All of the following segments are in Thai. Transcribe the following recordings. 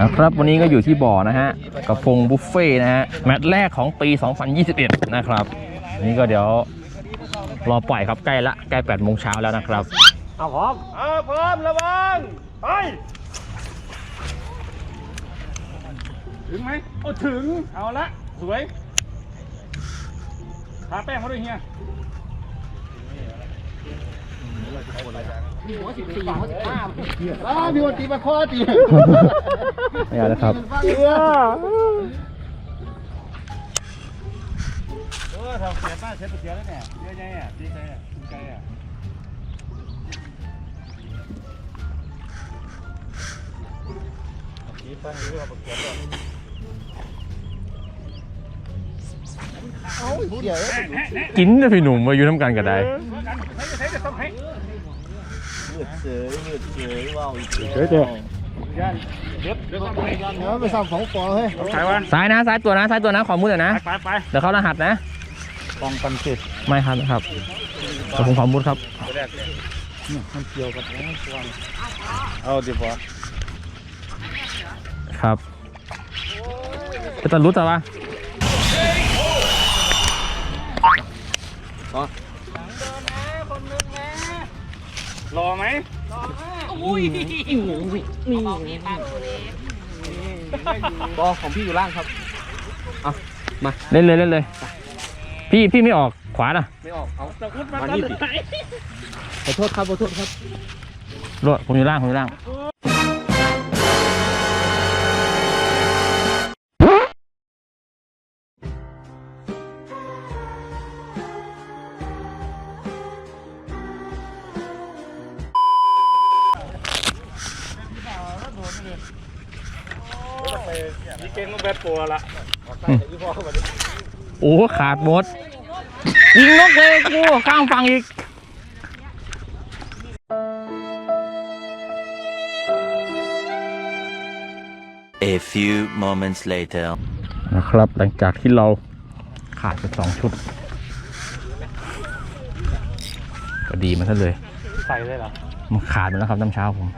นะครับวันนี้ก็อยู่ที่บ่อนะฮะกระพงบุฟเฟ่ต์นะฮะแมตช์แรกของปี 2021 นะครับ นี่ก็เดี๋ยวรอปล่อยครับใกล้ละใกล้8โมงเช้าแล้วนะครับเอาพร้อมเอาพร้อมระวังไปถึงไหมโอ้ถึงเอาละสวยทาแป้งเขาด้วยเฮีย อ้าวมีคนตีมาข้อตีไม่เอาแล้วครับเออทำเสียป้าเช็ดเสียแล้วเนี่ยเยอะแยะดีใจอะดีใจอะสีฟันหรือว่าเขียนเอ้าเสียกินนะพี่หนุ่มมาอยู่น้ำกันก็ได้ ยืดเสือยืดเสือว้าวอีกเดี๋ยวเดี๋ยวเดี๋ยวเดี๋ยวไปสั่งของปอเฮ้ยสายวันซ้ายนะซ้ายตัวนะซ้ายตัวนะขอมือหน่อยนะ ไปไปเดี๋ยวเขารหัสนะป้องกันสิไม่ครับครับเดี๋ยวผมขอมุดครับมันเกี่ยวกับเอาดีป่ะครับจะตัดรู้แต่ว่า รอไหมปอของพี่อยู่ล่างครับเล่นเลยเล่นเลย พี่พี่ไม่ออกขวาน่ะ ไม่ออกเอาตะอุดมามาตันี่นดิขอโทษครับขอโทษครับรถผมอยู่ล่างผมอยู่ล่าง ต้องแบดปัวละโอ้ขาดหมด ยิงนกเลยกูข้ามฝั่งอีก A few moments later. นะครับหลังจากที่เราขาดไปสองชุดก็ดีมาซะเลย ใส่เลยเหรอ มันขาดไปแล้วครับน้ำเช้าผม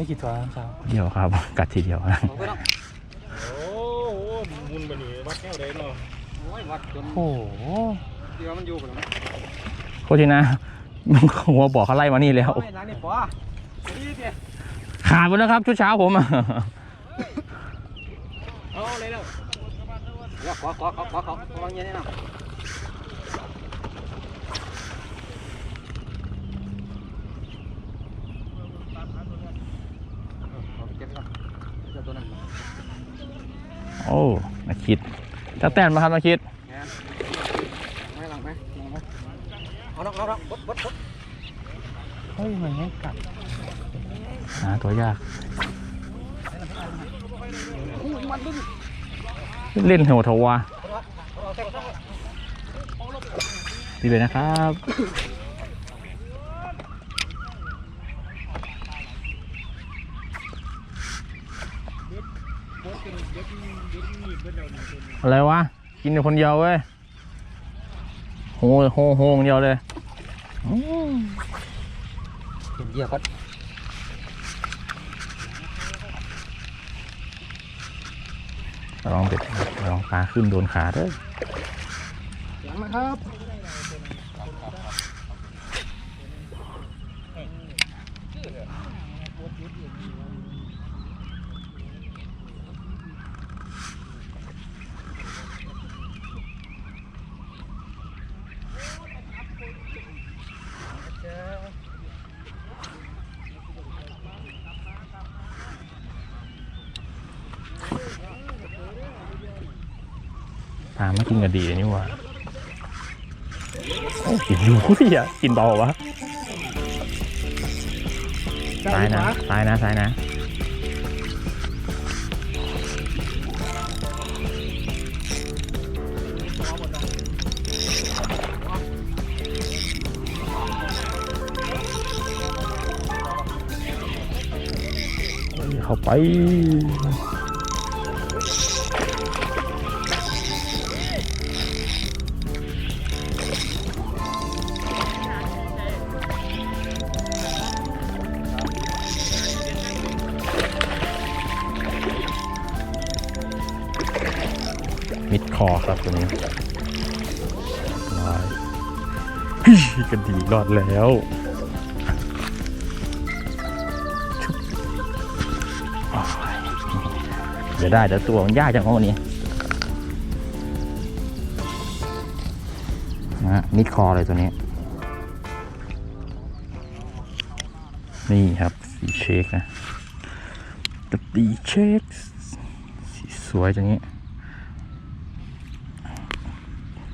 ไม่กี่ตัวครับเดียวครับ กัดทีเดียวโอ้โหมุนไปนี่วัดแก้วเลยเนาะโอ้โหเดี๋ยวมันอยู่กันไหมโคชินะมันหัวบอกเขาไล่มานี่แล้วไม่ล้างนี่ปอดีเดียขาดไปแล้วครับชุดเช้าผมเอาเลยเร็วเดี๋ยวขอขอขอขอขอวางเงี้ยนี่นะเก็บก่อนเจ้าตัวนั้น โอ้มาคิดจะแต้นมาครับมาคิดเอาน้องเอาน้องบดบดบดเฮ้ยมันไม่กัดหาตัวยาก เล่นหัวทวาดีเลยนะครับ อะไรวะ กินอยู่คนเดียวเว้ยโหโหโหอย่างเดียวเลยอืมเหยียบก็ลองเด็ดลองปลาขึ้นโดนขาเด้อหลังนะครับ ปลาไม่กินกันดีเลยนี่หว่าโอ้กินอยู่พี่อะกินเบาวะซ้ายนะซ้ายนะซ้ายนะเข้าไป คอครับตัวนี้ร้อยกระดีรอดแล้วเดี๋ยวได้เดี๋ยวตัวมันยากจังวะวันนี้นะฮะมิดคอเลยตัวนี้ นี่ครับสีเชคนะตปีเชคสีสวยจังนี้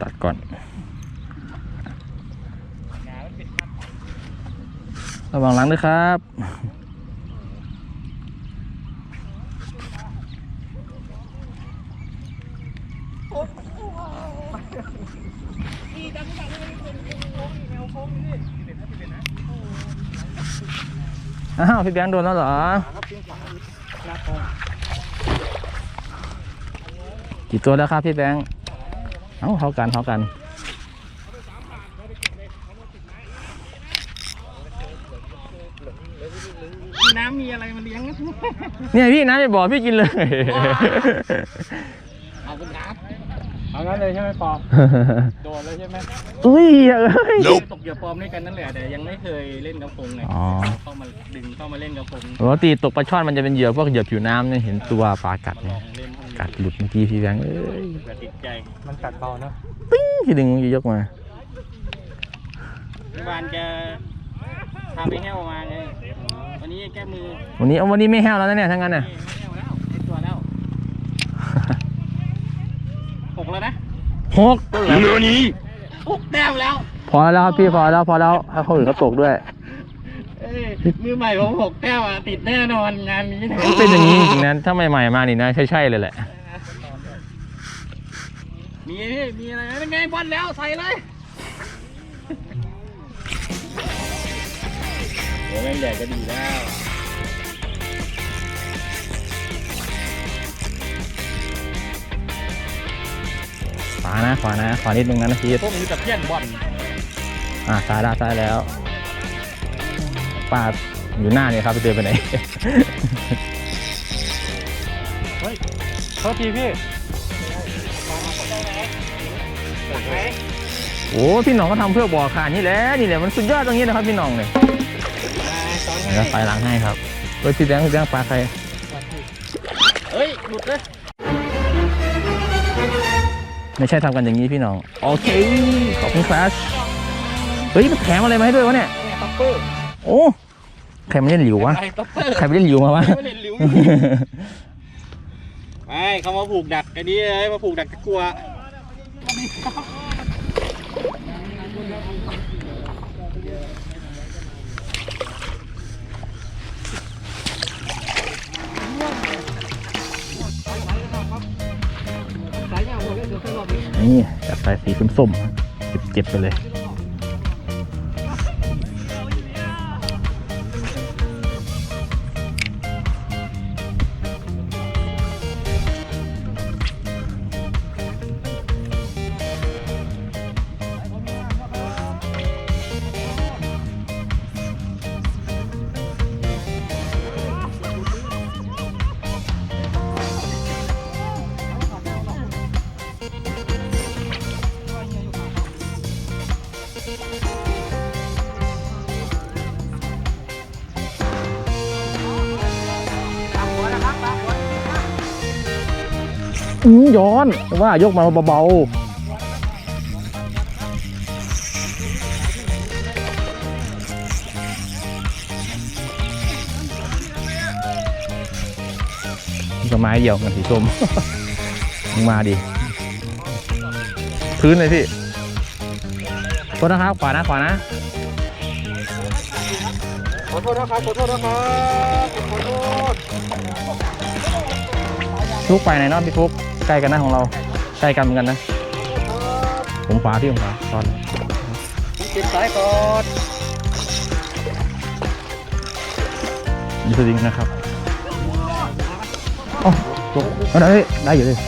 ตัดก่อน ระวังหลังด้วยครับอ้าวพี่แบงค์โดนแล้วเหรอกี่ตัวแล้วครับพี่แบงค์ เอ้าเท่ากันเท่ากันน้ำมีอะไรมาเลี้ยงเนี่ยพี่น้ำไม่บอกพี่กินเลยเอาเป็นน้เอางั้นเลยใช่ไหมปอโดนเลยใช่ไหมอุ้ยเอ้ยำตกเหยื่อปลอมด้วยกันนั่นแหละแต่ยังไม่เคยเล่นกระพงไงอ๋อเข้ามาดึงเข้ามาเล่นกระพงปกติตกปลาช่อนมันจะเป็นเหยื่อพวกเหยื่อผิวน้ำเนี่ยเห็นตัวปลากัดลเนี่อยงเล่นพว กัดหลุดเมื่อกี้พี่แบงค์เอ้ยติดใจมันกัดเบาเนอะพี่ดึงยกมาที่บ้านจะพาไปแห้วมาไงวันนี้แก้มือ วันนี้เอาวันนี้ไม่แห้วแล้วนะเนี่ยทั้งนั้นน่ะแห้วแล้วติดตัวแล้วหกแล้วนะหกหกแต้มแล้ว พอแล้วครับพี่พอแล้วพอแล้วให้คนอื่นเขาตกด้วย มือใหม่ผมหกแต้มอะติดแน่นอนงานนี้นะเป็นอย่างนี้จริงๆนะถ้าใหม่ๆมานี่นะใช่ๆเลยแหละ มีพี่มีอะไรเป็นไงบอลแล้วใส่เลยเดี๋ยวแม่งแดดก็ดีแล้วขวานะขวานะขวานิดนึงนะนะพีทพวกนี้กับเพี้ยนบอลอ่าซ้ายแล้วซ้ายแล้ว ป้าอยู่หน้าเนี่ยครับไปเดินไปไหนโทษทีพี่โอ้พี่หน้องก็ทำเพื่อบ่อขานี่แหละนี่แหละมันสุดยอดตรงนี้นะครับพี่หน้องเนี่ยเดี๋ยวไฟหลังให้ครับเฮ้ยพี่แบงค์พี่แบงค์ปลาใครเฮ้ยหลุดเลยไม่ใช่ทำกันอย่างนี้พี่หน้อง โอเค ขอบคุณครับ เฮ้ยมันแถมอะไรมาให้ด้วยวะเนี่ยตัปเปอร์โอ้ ใครมาเล่นหลิววะ ไอ้ตัปเปอร์ใครไปเล่นหลิวมาวะ ไม่เล่นหลิวไม่เขามาผูกดักอันนี้เลยมาผูกดักตะกัวนี่จับสายสีส้มๆเจ็บๆไปเลย ย้อนว่ายกมาเบาๆก็ไม้เดียวมันสีส้มมึงมาดิพื้นเลยพี่โทษนะครับ ขวานะ ขวานะ ขอโทษนะครับ ขอโทษนะครับ ขอโทษฟุกไปไหนเนอนพี่ฟุก ใกล้กันนะของเราใกล้กันเหมือนกันนะ ผมขวาพี่ผมขวาตอนติดสายก่อนยูสวิงนะครับอ๋อฟุกเอาได้ได้อยู่เลย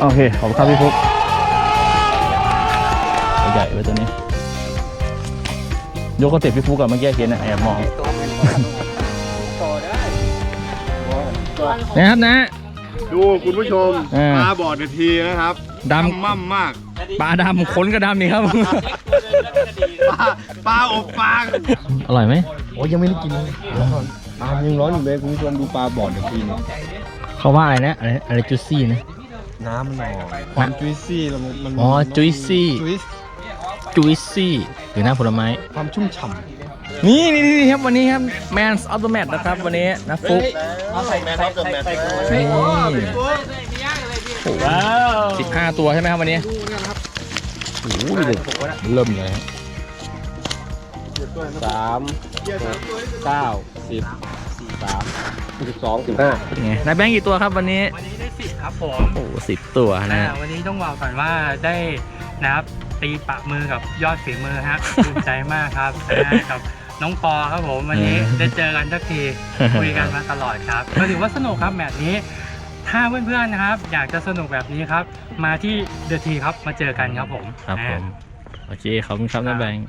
โอเคขอบคุณครับพี่ฟุกตัวใหญ่ไว้ตัวนี้ยกก็เตะพี่ฟุกกับเมื่อกี้เห็นนะแอบมองต่อได้นะครับนะ ดูคุณผู้ชมเออปลาบอดนาทีนะครับดำมั่มมากปลาดำขนก็ดำนี่ครับ ปลาปลาอบฟางอร่อยไหมโอ้ยังไม่ได้กินเลยปลายังร้อนอยู่เลยคุณผู้ชมดูปลาบอดนาทีนี่เขาว่าอะไรนะอะไรอะไรจุซี่นะ น้ำมันออกความจุยซี่แล้วมันมันอ๋อ juicy จุยจุซี่หรือหน้าผลไม้ความชุ่มฉ่ นี่นี่นี่ครับวันนี้ครับ Man of the Match นะครับ วันนี้นะฟุกำใส่แมสครับเกิดแมสว้าวสิบห้าตัวใช่ไหมครับวันนี้โอ้โหดูดิเริ่มเลยสามเก้าสิบสามสิบสองสิบห้าเป็นไงนายแบงค์กี่ตัวครับวันนี้ วันนี้ได้สิบครับผมโอ้สิบตัวนะอ่าวันนี้ต้องบอกก่อนว่าได้นะครับตีปะมือกับยอดฝีมือฮะภูมิใจมากครับนะกับ น้องปอครับผมวันนี้ได้เจอกันสักที คุยกันมาตลอดครับก็ถือว่าสนุกครับแมตช์นี้ ถ้าเพื่อนๆนะครับ อยากจะสนุกแบบนี้ครับ มาที่เดอะทีครับมาเจอกันครับผมครับผม โอเคขอบคุณครับนายแบงค์